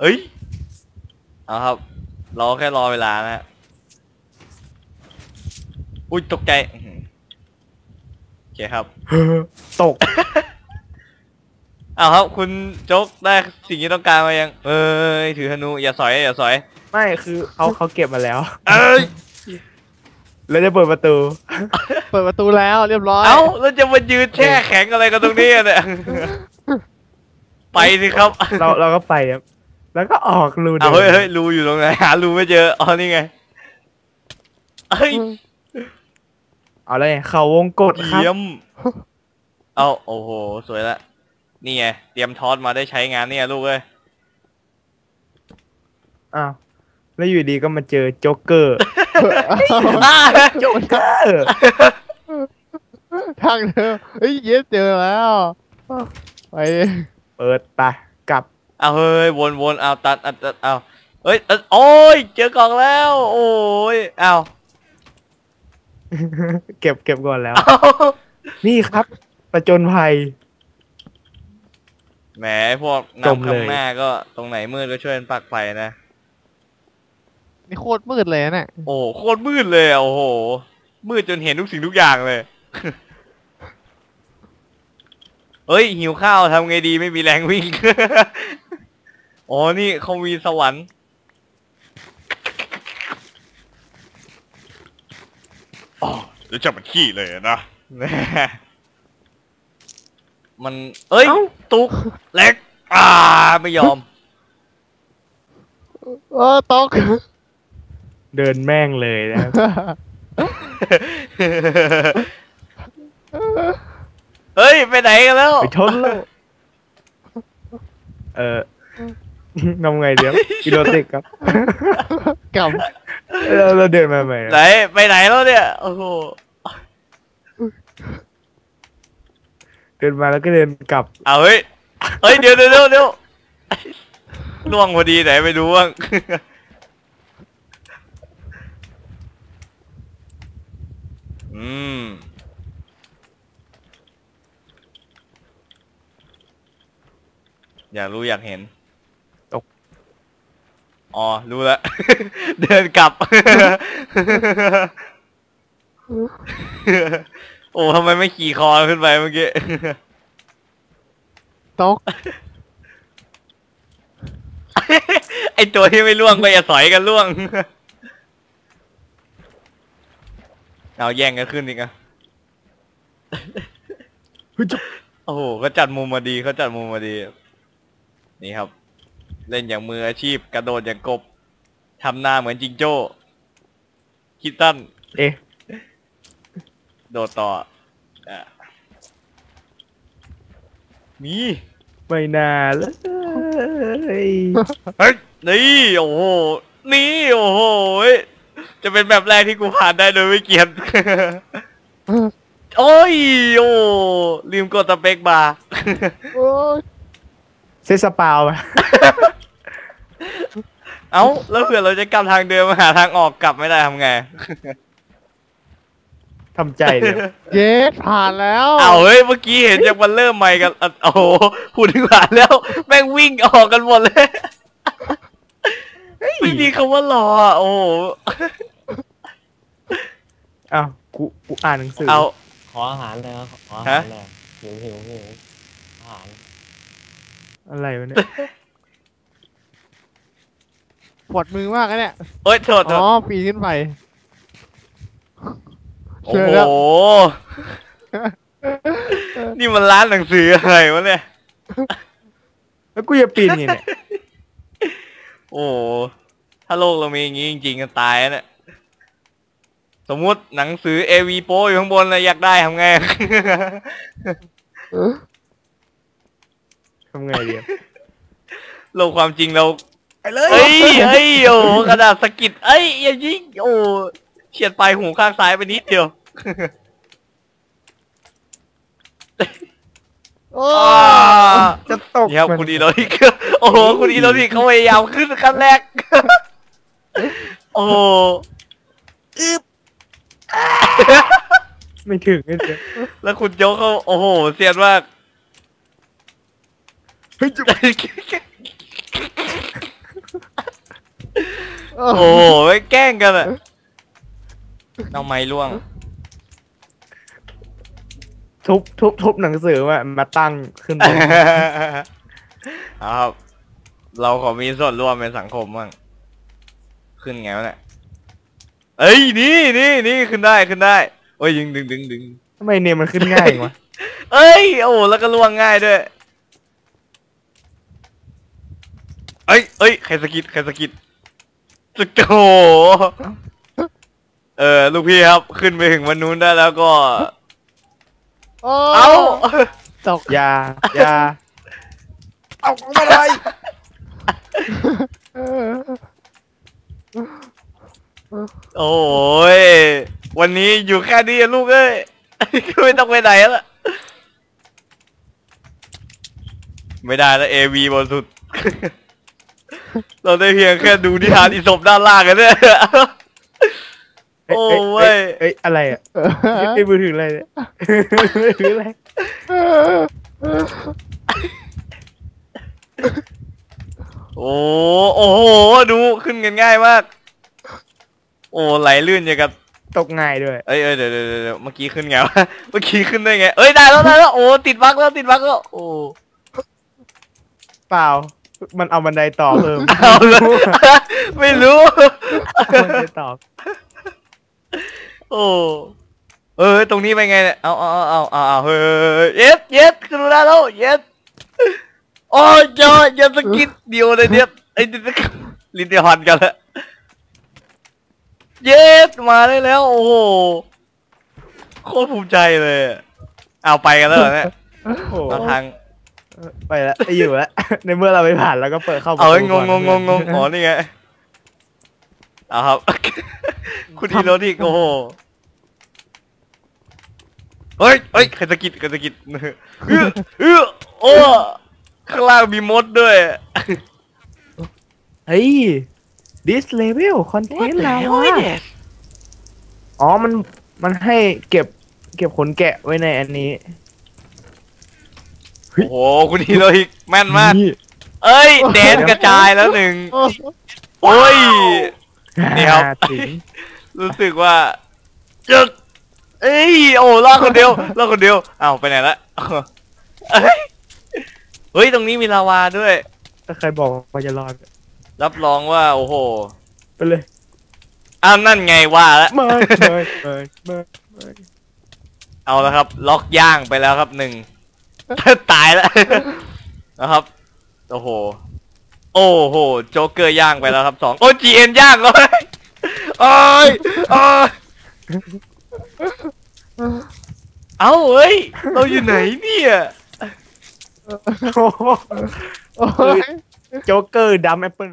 เอ้ยเอาครับรอแค่รอเวลานะฮะอุ้ยตกใจอื้อหือโอเคครับ ตก เอาครับคุณโจ๊กได้สิ่งที่ต้องการมายัง เอ้ยถือธนูอย่าสอยอย่าสอยไม่คือเขาเขาเก็บมาแล้ว เอ้ยแล้วจะเปิดประตู เปิดประตูแล้วเรียบร้อยเอ้าแล้วจะมายืนแช่แข็งอะไรกันตรงนี้อะเนี่ย ไปสิครับ เราเราก็ไปครับ แล้วก็ออกรูเอาเดิเฮ้ยเฮ้ยรูอยู่ตรงไหนหารูไม่เจออ๋อนี่ไงเฮ้ยเอาเลยเขาวงกดครับ เยี่ยมเอาโอ้โหสวยละนี่ไงเตรียมทอสมาได้ใช้งานเนี่ยลูกเอ้ยอ้าวแล้วอยู่ดีก็มาเจอโจ๊กเกอร์โจ๊กเกอร์ทางเดิมเฮ้ยเยสเจอแล้ว ไป เปิดไปกลับ เอาเฮ้ยวนวนเอาตัดเอาตัดเอาเฮ้ยตัดโอ้ยเจอกล่องแล้ว โอ้ยเอาเก็บเก็บก่อนแล้วเอานี่ครับประจนภัยแหมพวกจมนำเลยคำหน้าก็ตรงไหนมืดก็ช่วยกันปักไฟนะ นี่โคตรมืดเลยนะเนี่ยโอ้โหโคตรมืดเลยอะโอ้โห มืดจนเห็นทุกสิ่งทุกอย่างเลย เฮ้ยหิวข้าวทำไงดีไม่มีแรงวิ่ง อ๋อ นี่เขามีสวรรค์ อ๋อเดี๋ยวจะมันขี้เลยนะมัน เอ้ย เอ้า ตุกเล็ก อ่า ไม่ยอม เออตก เดินแม่งเลยนะครับ เฮ้ย ไปไหนกันแล้ว ไปชนแล้ว เออ ทำไงเดี๋ยวกิโลติกครับกลับเราเราเดินมาใหม่ไหนไปไหนแล้วเนี่ยโอ้โหเดินมาแล้วก็เดินกลับเอาเฮ้ยเฮ้ยเดี๋ยวเดี๋ยวเดี๋ยวเดี๋ยวล่วงพอดีไหนไม่รู้ว่างอืมอยากรู้อยากเห็นตก อ๋อ รู้แล้ว เดินกลับ โอ้ทำไมไม่ขี่คอขึ้นไปเมื่อกี้ ตกไอตัวที่ไม่ล่วงก็อย่าสอยกันล่วง เอาแย่งกันขึ้นอีกอะเฮ้ยจุ๊บโอ้โหเขาจัดมุมมาดีเขาจัดมุมมาดี นี่ครับ เล่นอย่างมืออาชีพกระโดดอย่างกบทำหน้าเหมือนจิงโจ้ คิตตันเอ๊ะโดดต่ออะมีไม่น่าเลยเฮ้ยนี่โอ้โหนี่โอ้โหยจะเป็นแบบแรกที่กูผ่านได้โดยไม่เกรียน โอ้ยโอ้ลืมกดสเปกบาร์ โอ้ย เซสปาวอะ เอ้าแล้วเผื่อเราจะกลับทางเดิมมาหาทางออกกลับไม่ได้ทำไง ทำใจเลย เยสผ่านแล้วเอาเฮ้ยเมื่อกี้เห็นจากมันเริ่มใหม่กันอะโอ้โหพูดถึงผ่านแล้ว แม่งวิ่งออกกันหมดเลยไม่มีคำว่ารออะโอ้โหอ้าวกูกูอ่านหนังสือ เอา ขออาหารเลยครับขออาหารเลยหิวหิวหิวอาหาร อะไรวะเนี่ย ปวดมือมากนะเนี่ยเอ้ยโทษโทอ๋อษปีนขึ้นไป โอ้เชิญโห แล้ว นี่มันร้านหนังสืออะไรวะเนี่ย แล้วกูจะปีนไงเนี่ย โอ้โหถ้าโลกเรามีอย่างงี้จริงๆกันตายแล้วเนี่ย สมมุติหนังสือ AV โปอยู่ข้างบนเลยอยากได้ทำไง ทำไงดีอะโลกความจริงเรา ไปเลยเอ้ยเอ้ยโอ้โหกระดาษสะกิดเอ้ยอย่ายิงโอ้เฉียดปลายหูข้างซ้ายไปนิดเดียวโอ้อ่าจะตกนี่ครับมันคุณอีโรนิกโอ้โหคุณอีโรนิกเขาพยายามขึ้นขั้นแรก โอ้โหไม่ถึงไม่ถึงแล้วคุณโจ๊กเขาโอ้โหเซียนมาก เฮ้ยจุ๊บ โอ้โอ้โหไม่แกล้งกันอะเอาไม้ล่วง ทุบทุบทุบหนังสือมามาตั้งขึ้นบนเอาครับ เราขอมีส่วนร่วมในสังคมบ้าง ขึ้นไงวะเนี่ย เอ้ยนี่นี่นี่ขึ้นได้ขึ้นได้ โอ้ยดึงดึงดึงดึงทำไมเนี่ยมันขึ้นง่ายจังวะเอ้ย โอ้แล้วก็ล่วงง่ายด้วย เอ้ยเอ้ยใครสะกิดใครสะกิดสะ โอ้โหเออลูกพี่ครับขึ้นไปถึงวันนู้นได้แล้วก็ โอ้เอ้า ตกอยาอยาเอาของมาเลยเออโอ้ย วันนี้อยู่แค่นี้อะลูกเอ้ย ไม่ต้องไปไหนแล้วล่ะไม่ได้แล้วเอวีบนสุด เราได้เพียงแค่ดูนิทานอีสบด้านล่างกันเนี่ยโอ้เว้ยเอ้ยอะไรอะเออไอ้มือถืออะไรเนี่ยมือถืออะไรโอ้โอ้โหดูขึ้นกันง่ายมาก โอ้ไหลลื่นอย่างกับตกง่ายด้วยเอ้ยเอ้ยเดี๋ยวเดี๋ยวเดี๋ยวเมื่อกี้ขึ้นไงวะเมื่อกี้ขึ้นได้ไงเอ้ยได้แล้วได้แล้วโอ้ติดบั๊กแล้วติดบั๊กแล้วโอ้เปล่า มันเอาบันไดต่อเพิ่มเอาเลยไม่รู้เอาบันไดต่อโอ้เอ้ยตรงนี้ไปไงเนี่ยเอาเอาเอาเอาเอาเฮ้ยเย็ดเย็ดขึ้นมาได้แล้วเย็ดโอ้ยเจ้าอย่าสะกิดเดียวเลยเนี่ยไอ้เดี๋ยวลิ้นเดียวหันกันแล้วเย็ดมาได้แล้ว โอ้โหโคตรภูมิใจเลย เอาไปกันแล้วเหรอเนี่ยโอ้โหเอาทาง ไปแล้วไปอยู่แล้วในเมื่อเราไปผ่านแล้วก็เปิดเข้าประเอาตูไอ้งงงก่อนงงงงอ๋อนี่ไงเอาครับ คุณอีโรดิกโอ้โหเฮ้ยเฮ้ยใครสะกิดใครสะกิดเอื้อเอื้อโอ้ข้างล่างมีมดด้วยเฮ้ย this level content แล้วอะอ๋อมันมันให้เก็บ เก็บขนแกะไว้ในอันนี้ โอ้โหคุณอีโรดิกแม่นมาก นี่เอ้ยแดนกระจายแล้วหนึ่งโอ้โอ้ยนี่ครับถึงรู้สึกว่าจึกเอ้ยโอ้รอดคนเดียวรอดคนเดียวอ้าวไปไหนละเอ้ยเฮ้ยตรงนี้มีลาวาด้วย ถ้าใครบอกว่าจะรอดรับรองว่า โอ้โหไปเลยอ้าวนั่นไงว่าแล้วไม่ไม่ไม่ไม่ไม่เอาแล้วครับ ล็อกย่างไปแล้วครับหนึ่ง ตายแล้วนะครับ โอ้โห โอ้โห โจ๊กเกอร์ย่างไปแล้วครับสองโอ้จีเอ็นย่างเลยโอ้ยโอ้ยเอ้าเฮ้ย เราอยู่ไหนเนี่ยโอ้โหโอ้ย โจ๊กเกอร์ดัมแอปเปิล